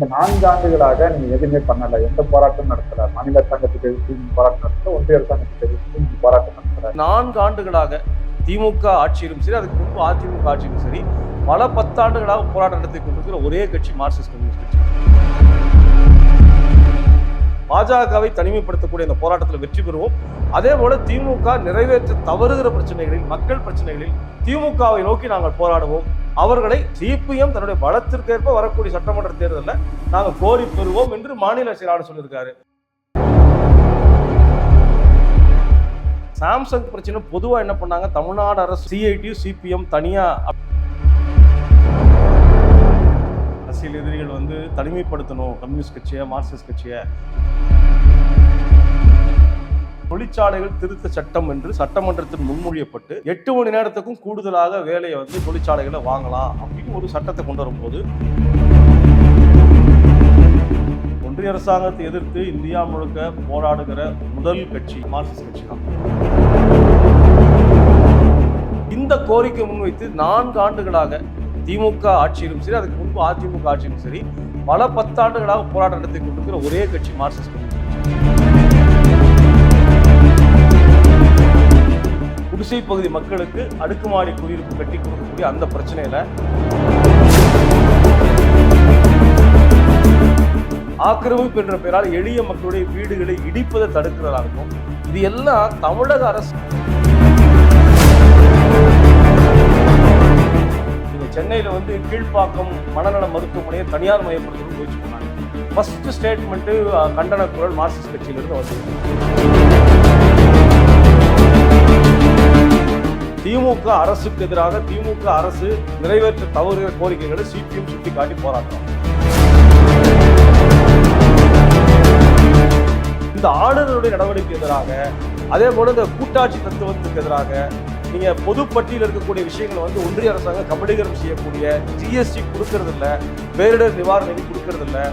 இந்த நான்கு ஆண்டுகளாக நீங்க எதுவுமே பண்ணல. எந்த போராட்டம் நடத்தல. மாநில அரசாங்கத்துக்கு எதிர்த்து நீங்க போராட்டம் நடத்தல. ஒன்றிய அரசாங்கத்துக்கு எதிர்த்து நீங்க போராட்டம் நடத்தல. நான்கு ஆண்டுகளாக திமுக ஆட்சியிலும் சரி அதுக்கு முன்பு அதிமுக ஆட்சியிலும் சரி பல பத்தாண்டுகளாக போராட்டம் நடத்தி கொண்டிருக்கிற ஒரே கட்சி மார்க்சிஸ்ட் கம்யூனிஸ்ட் கட்சி. பாஜகவை தனிமைப்படுத்தக்கூடிய இந்த போராட்டத்தில் வெற்றி பெறுவோம். அதே போல திமுக நிறைவேற்ற தவறுகிற பிரச்சனைகளில் மக்கள் பிரச்சனைகளில் திமுகவை நோக்கி நாங்கள் போராடுவோம். அவர்களை சிபிஎம் தன்னுடைய பலத்திற்கேற்ப வரக்கூடிய சட்டமன்ற தேர்தலில் நாங்கள் கோரி பெறுவோம் என்று மாநில செயலாளர் சொல்லியிருக்காரு. சாம்சங் பிரச்சனை பொதுவாக என்ன பண்ணாங்க? தமிழ்நாடு அரசு சிஐடி சிபிஎம் தனியா அரசியல் எதிரிகள் வந்து தனிமைப்படுத்தணும். கம்யூனிஸ்ட் கட்சியை மார்க்சிஸ்ட் கட்சியை? தொழிற்சாலைகள் திருத்த சட்டம் என்று சட்டமன்றத்தில் முன்மொழியப்பட்டு எட்டு மணி நேரத்துக்கும் கூடுதலாக வேலையை வந்து தொழிற்சாலைகளை வாங்கலாம் அப்படின்னு ஒரு சட்டத்தை கொண்டு வரும்போது ஒன்றிய அரசாங்கத்தை எதிர்த்து இந்தியா முழுக்க போராடுகிற முதல் கட்சி மார்க்சிஸ்ட் கட்சி தான் இந்த கோரிக்கை முன்வைத்து நான்கு ஆண்டுகளாக திமுக ஆட்சியிலும் சரி அதுக்கு முன்பு அதிமுக ஆட்சியிலும் சரி பல பத்தாண்டுகளாக போராட்டம் நடத்தி கொண்டிருக்கிற ஒரே கட்சி மார்க்சிஸ்ட் கம்யூனிஸ்ட் குடிசை பகுதி மக்களுக்கு அடுக்குமாடி குடியிருப்பு கட்டி கொடுக்கக்கூடிய அந்த பிரச்சனையில ஆக்கிரமிப்பு என்ற பெயரால் எளிய மக்களுடைய வீடுகளை இடிப்பதை தடுக்கிறதாகவும் இது எல்லாம் தமிழக அரசு. நீங்க சென்னையில வந்து கீழ்ப்பாக்கம் மனநல மருத்துவமனையை தனியார் மயப்படுத்தணும் முயற்சி பண்ணாங்க. ஃபர்ஸ்ட் ஸ்டேட்மெண்ட்டு கண்டன குரல் மார்க்சிஸ்ட் கட்சியிலிருந்து வந்து திமுக அரசுக்கு எதிராக திமுக அரசு நிறைவேற்ற தவறுகிற கோரிக்கைகளை சிபிஎம் சுட்டிக்காட்டி போராட்டம். இந்த ஆளுநருடைய நடவடிக்கை எதிராக அதே போல இந்த கூட்டாட்சி தத்துவத்துக்கு எதிராக நீங்க பொதுப்பட்டியில் இருக்கக்கூடிய விஷயங்களை வந்து ஒன்றிய அரசாங்கம் கபடீகரம் செய்யக்கூடிய ஜிஎஸ்டி கொடுக்கறது இல்லை பேரிடர் நிவாரண நிதி கொடுக்கறது இல்லை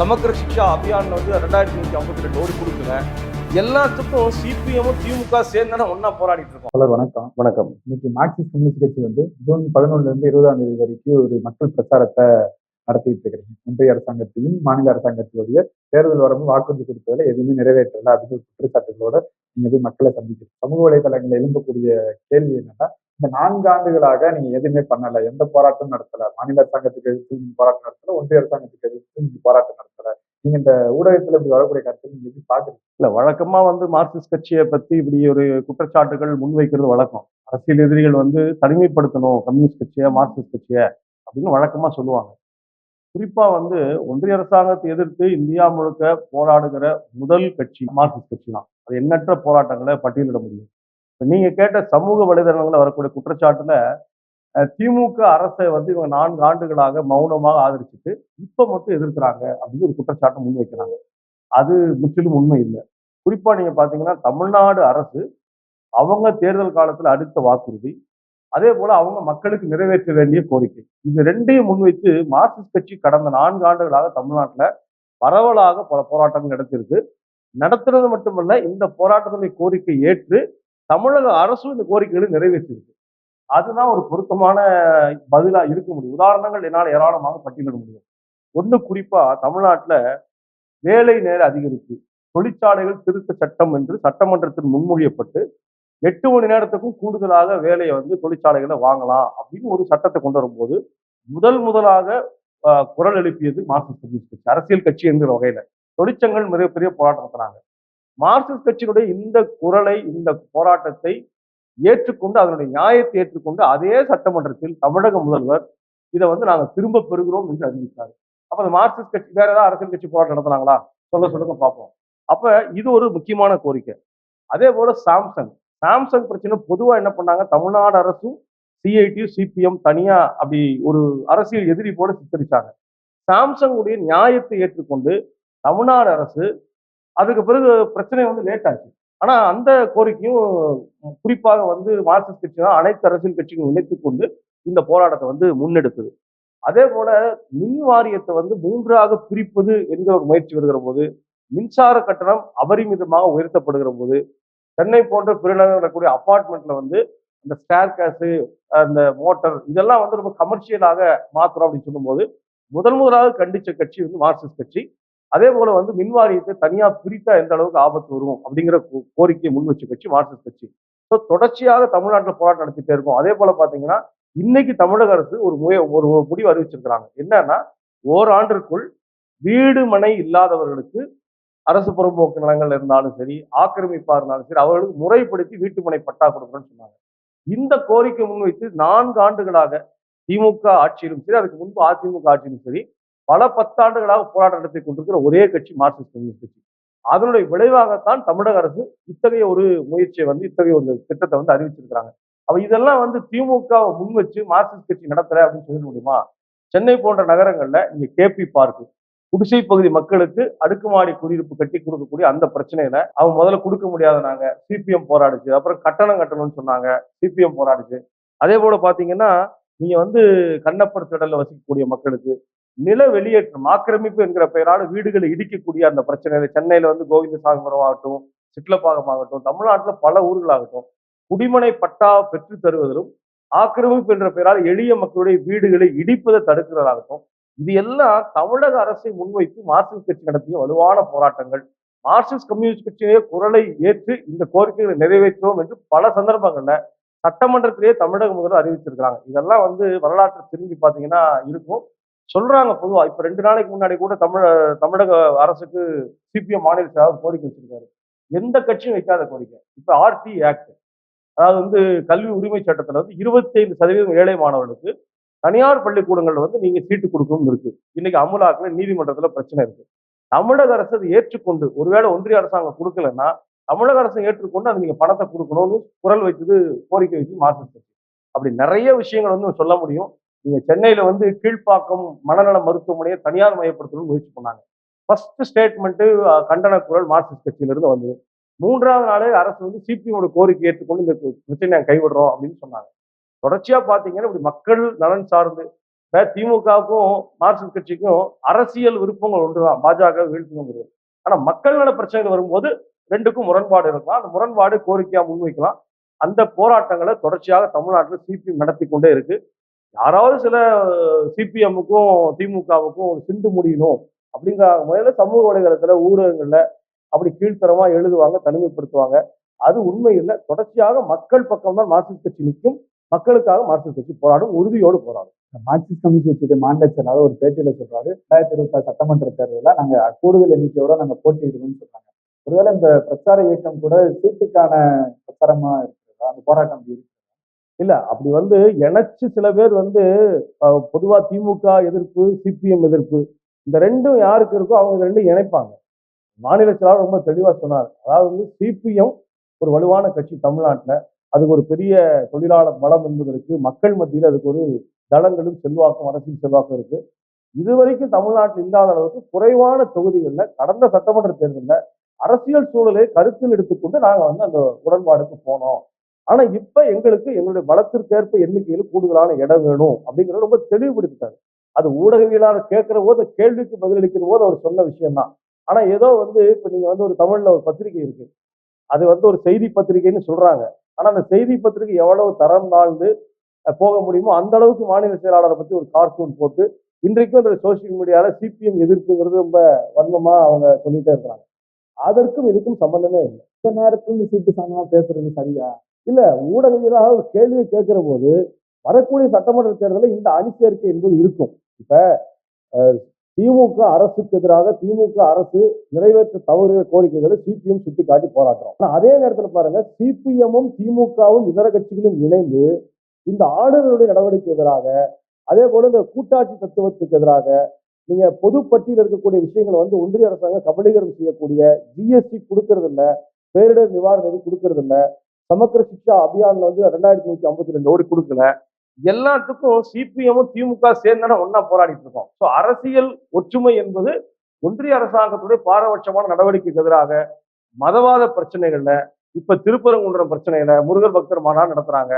சமக்கர சிக்ஷா அபியான் வந்து ரெண்டாயிரத்தி நூற்றி ஐம்பத்தி ரெண்டு ஓடி கொடுக்கல எல்லாத்துக்கும் சிபிஎம்மும் திமுக சேர்ந்தானே ஒன்னா போராடிட்டு இருக்கோம். ஹலோ வணக்கம். வணக்கம். இன்னைக்கு மார்க்சிஸ்ட் கம்யூனிஸ்ட் கட்சி வந்து ஜூன் பதினொன்னுல இருந்து இருபதாம் தேதி வரைக்கும் ஒரு மக்கள் பிரச்சாரத்தை நடத்திட்டு இருக்கிறீங்க. ஒன்றிய அரசாங்கத்தையும் மாநில அரசாங்கத்தினுடைய தேர்தல் வரம்பு வாக்குறுதி கொடுத்ததுல எதுவுமே நிறைவேற்றல அப்படின்னு ஒரு குற்றச்சாட்டுகளோட நீங்க போய் மக்களை சந்திக்கிறீங்க. சமூக வலைதளங்களில் எழும்பக்கூடிய கேள்வி என்னன்னா இந்த நான்கு ஆண்டுகளாக நீங்க எதுவுமே பண்ணல. எந்த போராட்டம் நடத்தல. மாநில அரசாங்கத்துக்கு எதிர்த்து நீங்க போராட்டம் நடத்தல. ஒன்றிய அரசாங்கத்துக்கு எதிர்த்து நீங்க போராட்டம் நடத்தல. நீங்க இந்த ஊடகத்துல இப்படி வரக்கூடிய கருத்து நீங்க எப்படி பாக்குறீங்க இல்ல வழக்கமா வந்து மார்க்சிஸ்ட் கட்சியை பத்தி இப்படி ஒரு குற்றச்சாட்டுகள் முன்வைக்கிறது வழக்கம். அரசியல் எதிரிகள் வந்து தனிமைப்படுத்தணும் கம்யூனிஸ்ட் கட்சியை மார்க்சிஸ்ட் கட்சியை அப்படின்னு வழக்கமா சொல்லுவாங்க. குறிப்பா வந்து ஒன்றிய அரசாங்கத்தை எதிர்த்து இந்தியா முழுக்க போராடுகிற முதல் கட்சி மார்க்சிஸ்ட் கட்சி தான். அது எண்ணற்ற போராட்டங்களை பட்டியலிட முடியும். நீங்க கேட்ட சமூக வலைதளங்களில் வரக்கூடிய குற்றச்சாட்டுல திமுக அரசை வந்து இவங்க நான்கு ஆண்டுகளாக மௌனமாக ஆதரிச்சுட்டு இப்போ மட்டும் எதிர்க்கிறாங்க அப்படின்னு ஒரு குற்றச்சாட்டை முன்வைக்கிறாங்க அது முற்றிலும் உண்மை இல்லை. குறிப்பா நீங்க பாத்தீங்கன்னா தமிழ்நாடு அரசு அவங்க தேர்தல் காலத்துல அடுத்த வாக்குறுதி அதே போல அவங்க மக்களுக்கு நிறைவேற்ற வேண்டிய கோரிக்கை. இது ரெண்டையும் முன்வைத்து மார்க்சிஸ்ட் கட்சி கடந்த நான்கு ஆண்டுகளாக தமிழ்நாட்டில் பரவலாக பல போராட்டங்கள் நடத்தியிருக்கு. நடத்துறது மட்டுமல்ல இந்த போராட்டத்தினுடைய கோரிக்கை ஏற்று தமிழக அரசும் இந்த கோரிக்கைகளை நிறைவேற்றியிருக்கு. அதுதான் ஒரு பொருத்தமான பதிலா இருக்க முடியும். உதாரணங்கள் என்னால் ஏராளமாக பட்டியலிட முடியும். ஒன்று குறிப்பா தமிழ்நாட்டில் வேலை நேர அதிகரிப்பு தொழிற்சாலைகள் திருத்த சட்டம் என்று சட்டமன்றத்தில் முன்மொழியப்பட்டு எட்டு மணி நேரத்துக்கும் கூடுதலாக வேலையை வந்து தொழிற்சாலைகளை வாங்கலாம் அப்படின்னு ஒரு சட்டத்தை கொண்டு வரும்போது முதல் முதலாக குரல் எழுப்பியது மார்க்சிஸ்ட் கம்யூனிஸ்ட் கட்சி அரசியல் கட்சி என்கிற வகையில. தொழிற்சங்கங்கள் மிகப்பெரிய போராட்டம் நடத்துறாங்க மார்க்சிஸ்ட் கட்சியினுடைய இந்த குரலை இந்த போராட்டத்தை ஏற்றுக்கொண்டு அதனுடைய நியாயத்தை ஏற்றுக்கொண்டு அதே சட்டமன்றத்தில் தமிழக முதல்வர் இதை வந்து நாங்கள் திரும்ப பெறுகிறோம் என்று அறிவித்தார். அப்ப அந்த மார்க்சிஸ்ட் கட்சி வேற ஏதாவது அரசியல் கட்சி போராட்டம் நடத்தினாங்களா? சொல்ல சொல்லுங்க பார்ப்போம். அப்ப இது ஒரு முக்கியமான கோரிக்கை. அதே போல சாம்சங். சாம்சங் பிரச்சனை பொதுவா என்ன பண்ணாங்க? தமிழ்நாடு அரசும் சிஐடி சிபிஎம் தனியா அப்படி ஒரு அரசியல் எதிரி போல சித்தரிச்சாங்க. சாம்சங் உடைய நியாயத்தை ஏற்றுக்கொண்டு தமிழ்நாடு அரசு அதுக்கு பிறகு பிரச்சனை வந்து லேட் ஆச்சு. ஆனா அந்த கோரிக்கையும் குறிப்பாக வந்து மார்க்சிஸ்ட் கட்சி தான் அனைத்து அரசியல் கட்சிகளும் இணைத்து கொண்டு இந்த போராட்டத்தை வந்து முன்னெடுத்தது. அதே போல மின் வாரியத்தை வந்து மூன்றாக பிரிப்பது என்கிற ஒரு முயற்சி வருகிற போது மின்சார கட்டணம் அபரிமிதமாக உயர்த்தப்படுகிற போது சென்னை போன்ற பெருநகரில் இருக்கக்கூடிய வந்து அந்த ஸ்டேர் கேஸு அந்த மோட்டர் இதெல்லாம் வந்து ரொம்ப கமர்ஷியலாக மாத்துறோம் அப்படின்னு சொல்லும்போது முதல் முதலாக கண்டிச்ச கட்சி வந்து மார்க்சிஸ்ட் கட்சி. அதே போல வந்து மின் வாரியத்தை தனியா பிரித்தா எந்த அளவுக்கு ஆபத்து வரும் அப்படிங்கிற கோ- கோரிக்கையை முன் வச்சு கட்சி மார்க்சிஸ்ட் கட்சி. ஸோ தொடர்ச்சியாக தமிழ்நாட்டில் போராட்டம் நடத்திட்டே இருக்கும். அதே போல பாத்தீங்கன்னா இன்னைக்கு தமிழக அரசு ஒரு முய ஒரு முடிவு அறிவிச்சிருக்கிறாங்க. என்னன்னா ஓராண்டிற்குள் வீடு மனை இல்லாதவர்களுக்கு அரசு புறம்போக்கு நிலங்கள் இருந்தாலும் சரி ஆக்கிரமிப்பா இருந்தாலும் சரி அவர்களுக்கு முறைப்படுத்தி வீட்டுமனை பட்டா கொடுக்கணும்னு சொன்னாங்க. இந்த கோரிக்கை முன்வைத்து நான்கு ஆண்டுகளாக திமுக ஆட்சியிலும் சரி அதுக்கு முன்பு அதிமுக ஆட்சியிலும் சரி பல பத்தாண்டுகளாக போராட்டம் நடத்தி கொண்டிருக்கிற ஒரே கட்சி மார்க்சிஸ்ட் கம்யூனிஸ்ட் கட்சி. அதனுடைய விளைவாகத்தான் தமிழக அரசு இத்தகைய ஒரு முயற்சியை வந்து இத்தகைய ஒரு திட்டத்தை வந்து அறிவிச்சிருக்கிறாங்க. அப்ப இதெல்லாம் வந்து திமுகவை முன் வச்சு மார்க்சிஸ்ட் கட்சி நடத்தல அப்படின்னு சொல்லிட முடியுமா? சென்னை போன்ற நகரங்கள்ல இங்க கேபி பார்க்கு குடிசை பகுதி மக்களுக்கு அடுக்குமாடி குடியிருப்பு கட்டி கொடுக்கக்கூடிய அந்த பிரச்சனையில அவங்க முதல்ல கொடுக்க முடியாத நாங்க சிபிஎம் போராடுச்சு அப்புறம் கட்டணம் கட்டணும்னு சொன்னாங்க சிபிஎம் போராடுச்சு. அதே போல பாத்தீங்கன்னா நீங்க வந்து கண்ணப்பர் திடல்ல வசிக்கக்கூடிய மக்களுக்கு நில வெளியேற்றம் ஆக்கிரமிப்பு என்கிற பெயரால வீடுகளை இடிக்கக்கூடிய அந்த பிரச்சனை. சென்னையில வந்து கோவிந்தசாமிபுரம் ஆகட்டும் சிட்லப்பாக்கம் ஆகட்டும் தமிழ்நாட்டில் பல ஊர்களாகட்டும் குடிமனை பட்டா பெற்று தருவதிலும் ஆக்கிரமிப்பு என்ற பெயரால் எளிய மக்களுடைய வீடுகளை இடிப்பதை தடுக்கிறதாகட்டும் இது எல்லாம் தமிழக அரசை முன்வைத்து மார்க்சிஸ்ட் கட்சி நடத்திய வலுவான போராட்டங்கள். மார்க்சிஸ்ட் கம்யூனிஸ்ட் கட்சியினுடைய குரலை ஏற்று இந்த கோரிக்கைகளை நிறைவேற்றுவோம் என்று பல சந்தர்ப்பங்கள்ல சட்டமன்றத்திலேயே தமிழக முதல்வர் அறிவிச்சிருக்கிறாங்க. இதெல்லாம் வந்து வரலாற்றை திரும்பி பார்த்தீங்கன்னா இருக்கும். சொல்றாங்க பொதுவா. இப்ப ரெண்டு நாளைக்கு முன்னாடி கூட தமிழ தமிழக அரசுக்கு சிபிஎம் மாநில செயலாளர் கோரிக்கை வச்சிருக்காரு. எந்த கட்சியும் வைக்காத கோரிக்கை. இப்ப ஆர்டி ஆக்ட். அதாவது வந்து கல்வி உரிமை சட்டத்துல வந்து இருபத்தி ஐந்து சதவீதம் ஏழை மாணவர்களுக்கு தனியார் பள்ளிக்கூடங்கள்ல வந்து நீங்க சீட்டு கொடுக்கணும் இருக்கு. இன்னைக்கு அமுலாக்கில் நீதிமன்றத்துல பிரச்சனை இருக்கு. தமிழக அரசு அதை ஏற்றுக்கொண்டு ஒருவேளை ஒன்றிய அரசாங்கம் கொடுக்கலன்னா தமிழக அரசு ஏற்றுக்கொண்டு அது நீங்க பணத்தை கொடுக்கணும்னு குரல் வைத்தது கோரிக்கை வைத்து மாற்றம் அப்படி நிறைய விஷயங்கள் வந்து சொல்ல முடியும். நீங்க சென்னையில வந்து கீழ்ப்பாக்கம் மனநல மருத்துவமனையை தனியார் மயப்படுத்தணும்னு முயற்சி பண்ணாங்க. ஃபர்ஸ்ட் ஸ்டேட்மெண்ட் கண்டன குரல் மார்க்சிஸ்ட் கட்சியிலிருந்து வந்து வந்தது. மூன்றாவது நாளே அரசு வந்து சிபிஎம்மோட கோரிக்கை ஏற்றுக்கொண்டு இந்த பிரச்சனை கைவிடுறோம் அப்படின்னு சொன்னாங்க. தொடர்ச்சியா பாத்தீங்கன்னா இப்படி மக்கள் நலன் சார்ந்து திமுகவுக்கும் மார்க்சிஸ்ட் கட்சிக்கும் அரசியல் விருப்பங்கள் ஒன்றுதான். பாஜக வீழ்த்துங்கிறது ஆனா மக்கள் நல பிரச்சனைகள் வரும்போது ரெண்டுக்கும் முரண்பாடு இருக்கலாம். அந்த முரண்பாடு கோரிக்கையா முன்வைக்கலாம். அந்த போராட்டங்களை தொடர்ச்சியாக தமிழ்நாட்டில் சிபிஎம் நடத்தி கொண்டே இருக்கு. யாராவது சில சிபிஎம்முக்கும் திமுகவுக்கும் சிண்டு முடியணும் அப்படிங்கிற முறையில சமூக வலைதளத்துல ஊடகங்கள்ல அப்படி கீழ்த்தரமா எழுதுவாங்க தனிமைப்படுத்துவாங்க. அது உண்மை இல்லை. தொடர்ச்சியாக மக்கள் பக்கம் தான் மார்க்சிஸ்ட் கட்சி நிற்கும் மக்களுக்காக மார்க்சிஸ்ட் கட்சி போராடும் உறுதியோடு போராடும். மார்க்சிஸ்ட் கம்யூனிஸ்ட் கட்சியுடைய மாநில செயலாளர் ஒரு பேட்டியில சொல்றாரு. ரெண்டாயிரத்தி இருபத்தாறு சட்டமன்ற தேர்தலில் நாங்க கூடுதல் எண்ணிக்கையோட நாங்க போட்டியிடுவோம்னு சொல்றாங்க. ஒருவேளை இந்த பிரச்சார இயக்கம் கூட சீட்டுக்கான பிரச்சாரமா இருக்கிறதா? அந்த போராட்டம் இருக்கு. இல்ல அப்படி வந்து இணைச்சு சில பேர் வந்து பொதுவா திமுக எதிர்ப்பு சிபிஎம் எதிர்ப்பு இந்த ரெண்டும் யாருக்கு இருக்கோ அவங்க இந்த ரெண்டும் இணைப்பாங்க. மாநில செயலாளர் ரொம்ப தெளிவா சொன்னார். அதாவது வந்து சிபிஎம் ஒரு வலுவான கட்சி தமிழ்நாட்டில் அதுக்கு ஒரு பெரிய தொழிலாளர் பலம் என்பது மக்கள் மத்தியில் அதுக்கு ஒரு தளங்களும் செல்வாக்கும் அரசியல் செல்வாக்கும் இருக்கு. இதுவரைக்கும் தமிழ்நாட்டில் இல்லாத அளவுக்கு குறைவான தொகுதிகளில் கடந்த சட்டமன்ற தேர்தலில் அரசியல் சூழலை கருத்தில் எடுத்துக்கொண்டு நாங்கள் வந்து அந்த உடன்பாடுக்கு போனோம். ஆனா இப்ப எங்களுக்கு எங்களுடைய பலத்திற்கேற்ப எண்ணிக்கையில் கூடுதலான இடம் வேணும் அப்படிங்கிறத ரொம்ப தெளிவுபடுத்திட்டாரு. அது ஊடகவியலாளர் கேட்கிற போது கேள்விக்கு பதிலளிக்கிற போது அவர் சொன்ன விஷயம்தான். ஆனா ஏதோ வந்து இப்ப நீங்க வந்து ஒரு தமிழ்ல ஒரு பத்திரிகை இருக்கு. அது வந்து ஒரு செய்தி பத்திரிகைன்னு சொல்றாங்க. ஆனா அந்த செய்தி பத்திரிகை எவ்வளவு தரம் தாழ்ந்து போக முடியுமோ அந்த அளவுக்கு மாநில செயலாளரை பத்தி ஒரு கார்ட்டூன் போட்டு இன்றைக்கும் அந்த சோசியல் மீடியால சிபிஎம் எதிர்ப்புங்கிறது ரொம்ப வன்மமா அவங்க சொல்லிட்டே இருக்கிறாங்க. அதற்கும் இதுக்கும் சம்பந்தமே இல்லை. இந்த நேரத்துல இந்த சீட்டு சம்பந்தமா பேசுறது சரியா? இல்ல ஊடகவியலாக ஒரு கேள்வியை கேட்கிற போது வரக்கூடிய சட்டமன்ற தேர்தலில் இந்த அணி சேர்க்கை என்பது இருக்கும். இப்ப திமுக அரசுக்கு எதிராக திமுக அரசு நிறைவேற்ற தவறுகிற கோரிக்கைகளை சிபிஎம் சுட்டிக்காட்டி போராட்டம் ஆனா அதே நேரத்தில் பாருங்க சிபிஎம்மும் திமுகவும் இதர கட்சிகளும் இணைந்து இந்த ஆளுநருடைய நடவடிக்கை எதிராக அதே போல இந்த கூட்டாட்சி தத்துவத்துக்கு எதிராக நீங்க பொதுப்பட்டியில் இருக்கக்கூடிய விஷயங்களை வந்து ஒன்றிய அரசாங்கம் கபலீகரம் செய்யக்கூடிய ஜிஎஸ்டி கொடுக்கறதில்ல பேரிடர் நிவாரண நிதி கொடுக்கறது சமக்கர சிக்ஷா அபியான்ல வந்து ரெண்டாயிரத்தி நூத்தி ஐம்பத்தி ரெண்டு ஓடி கொடுக்கல. எல்லாத்துக்கும் சிபிஎம்மும் திமுக சேர்ந்தானே ஒன்னா போராடிட்டு இருக்கோம். ஸோ அரசியல் ஒற்றுமை என்பது ஒன்றிய அரசாங்கத்துடைய பாரபட்சமான நடவடிக்கைக்கு எதிராக மதவாத பிரச்சனைகள்ல இப்ப திருப்பரங்குன்றம் பிரச்சனையில முருகர் பக்தர் மாநாடு நடத்துறாங்க.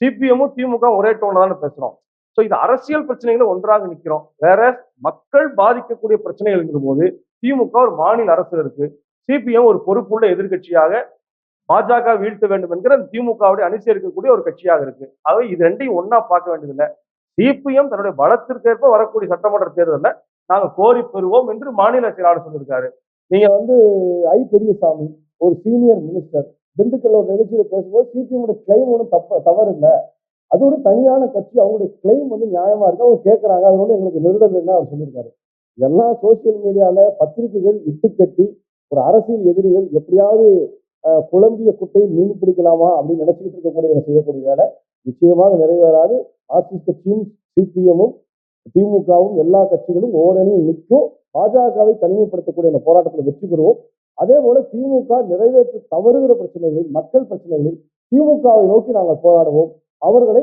சிபிஎம்மும் திமுக ஒரே டோன்ல தானே பேசுறோம். ஸோ இது அரசியல் பிரச்சனைகளை ஒன்றாக நிற்கிறோம் வேற மக்கள் பாதிக்கக்கூடிய பிரச்சனைகள் போது திமுக ஒரு மாநில அரசு இருக்கு. சிபிஎம் ஒரு பொறுப்புள்ள எதிர்க்கட்சியாக பாஜக வீழ்த்த வேண்டும் என்கிற திமுகவுடைய அணிசி இருக்கக்கூடிய ஒரு கட்சியாக இருக்கு. ஆகவே இது ரெண்டையும் ஒன்னா பார்க்க வேண்டியதில்லை. சிபிஎம் தன்னுடைய பலத்திற்கேற்ப வரக்கூடிய சட்டமன்ற தேர்தலில் நாங்கள் கோரி பெறுவோம் என்று மாநில செயலாளர் சொல்லியிருக்காரு. நீங்க வந்து ஐ பெரியசாமி ஒரு சீனியர் மினிஸ்டர் திண்டுக்கல்ல ஒரு நிகழ்ச்சியில பேசும்போது சிபிஎம் கிளைம் ஒன்றும் தப்ப தவறு இல்லை அது ஒரு தனியான கட்சி அவங்களுடைய கிளைம் வந்து நியாயமா இருக்கு. அவங்க கேட்கறாங்க அது ஒன்று எங்களுக்கு நெருடல் அவர் சொல்லியிருக்காரு. இதெல்லாம் சோசியல் மீடியால பத்திரிகைகள் இட்டுக்கட்டி ஒரு அரசியல் எதிரிகள் எப்படியாவது குழம்பிய குட்டையில் மீன் பிடிக்கலாமா அப்படின்னு நினைச்சுக்கிட்டு இருக்கக்கூடியவங்க செய்யக்கூடிய வேலை நிச்சயமாக நிறைவேறாது. மார்க்சிஸ்ட் கட்சியும் சிபிஎம்மும் திமுகவும் எல்லா கட்சிகளும் ஓரணியும் நிற்கும். பாஜகவை தனிமைப்படுத்தக்கூடிய அந்த போராட்டத்தில் வெற்றி பெறுவோம். அதே போல திமுக நிறைவேற்ற தவறுகிற பிரச்சனைகளில் மக்கள் பிரச்சனைகளில் திமுகவை நோக்கி நாங்கள் போராடுவோம். அவர்களை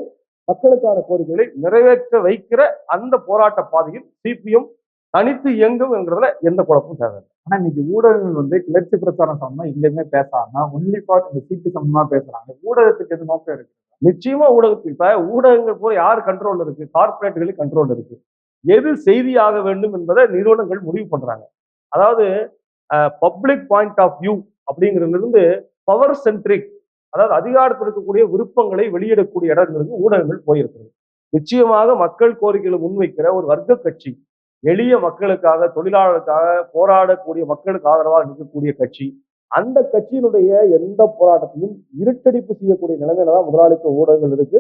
மக்களுக்கான கோரிக்கைகளை நிறைவேற்ற வைக்கிற அந்த போராட்ட பாதையில் சிபிஎம் தனித்து இயங்கும் என்கிறதுல எந்த குழப்பமும் தேவையில்லை. ஆனா இன்னைக்கு ஊடகங்கள் வந்து கிளர்ச்சி பிரச்சாரம் சம்பந்தமா எங்கேயுமே பேசாம ஒன்லி ஃபார் இந்த சிபி சம்பந்தமா பேசுறாங்க. ஊடகத்துக்கு எது நோக்கம் இருக்கு? நிச்சயமா ஊடகத்துக்கு இப்ப ஊடகங்கள் பூரா யார் கண்ட்ரோல் இருக்கு? கார்பரேட்டுகளுக்கு கண்ட்ரோல் இருக்கு. எது செய்தியாக வேண்டும் என்பதை நிறுவனங்கள் முடிவு பண்றாங்க. அதாவது பப்ளிக் பாயிண்ட் ஆஃப் வியூ அப்படிங்கிறதுல இருந்து பவர் சென்ட்ரிக் அதாவது அதிகாரத்தில் இருக்கக்கூடிய விருப்பங்களை வெளியிடக்கூடிய இடங்களுக்கு ஊடகங்கள் போயிருக்கிறது. நிச்சயமாக மக்கள் கோரிக்கைகளை முன்வைக்கிற ஒரு வர்க்க கட்சி எளிய மக்களுக்காக தொழிலாளர்களுக்காக போராடக்கூடிய மக்களுக்கு ஆதரவாக நிற்கக்கூடிய கட்சி. அந்த கட்சியினுடைய எந்த போராட்டத்தையும் இருட்டடிப்பு செய்யக்கூடிய நிலைமையில தான் முதலாளித்துவ ஊடகங்கள் இருக்கு.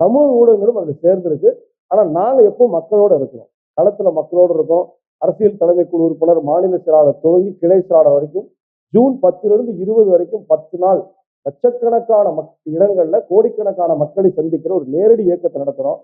சமூக ஊடகங்களும் அதில் சேர்ந்திருக்கு. ஆனால் நாங்கள் எப்போ மக்களோட இருக்கிறோம். களத்துல மக்களோடு இருக்கோம். அரசியல் தலைமை குழு உறுப்பினர் மாநில செயலாளர் துவங்கி கிளை செயலாளர் வரைக்கும் ஜூன் பத்திலிருந்து இருபது வரைக்கும் பத்து நாள் லட்சக்கணக்கான மக் இடங்கள்ல கோடிக்கணக்கான மக்களை சந்திக்கிற ஒரு நேரடி இயக்கத்தை நடத்துகிறோம்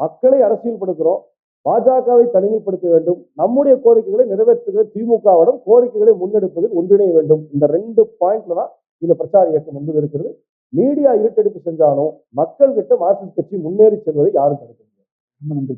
மக்களை அரசியல்படுத்துறோம். பாஜகவை தனிமைப்படுத்த வேண்டும். நம்முடைய கோரிக்கைகளை நிறைவேற்றுகிற திமுகவிடம் கோரிக்கைகளை முன்னெடுப்பதில் ஒன்றிணைய வேண்டும். இந்த ரெண்டு பாயிண்ட்ல தான் இந்த பிரச்சார இயக்கம் என்பது இருக்கிறது. மீடியா இருட்டடிப்பு செஞ்சாலும் மக்கள் கிட்ட மார்க்சிஸ்ட் கட்சி முன்னேறி செல்வதை யாரும் தடுக்க முடியாது ரொம்ப நன்றி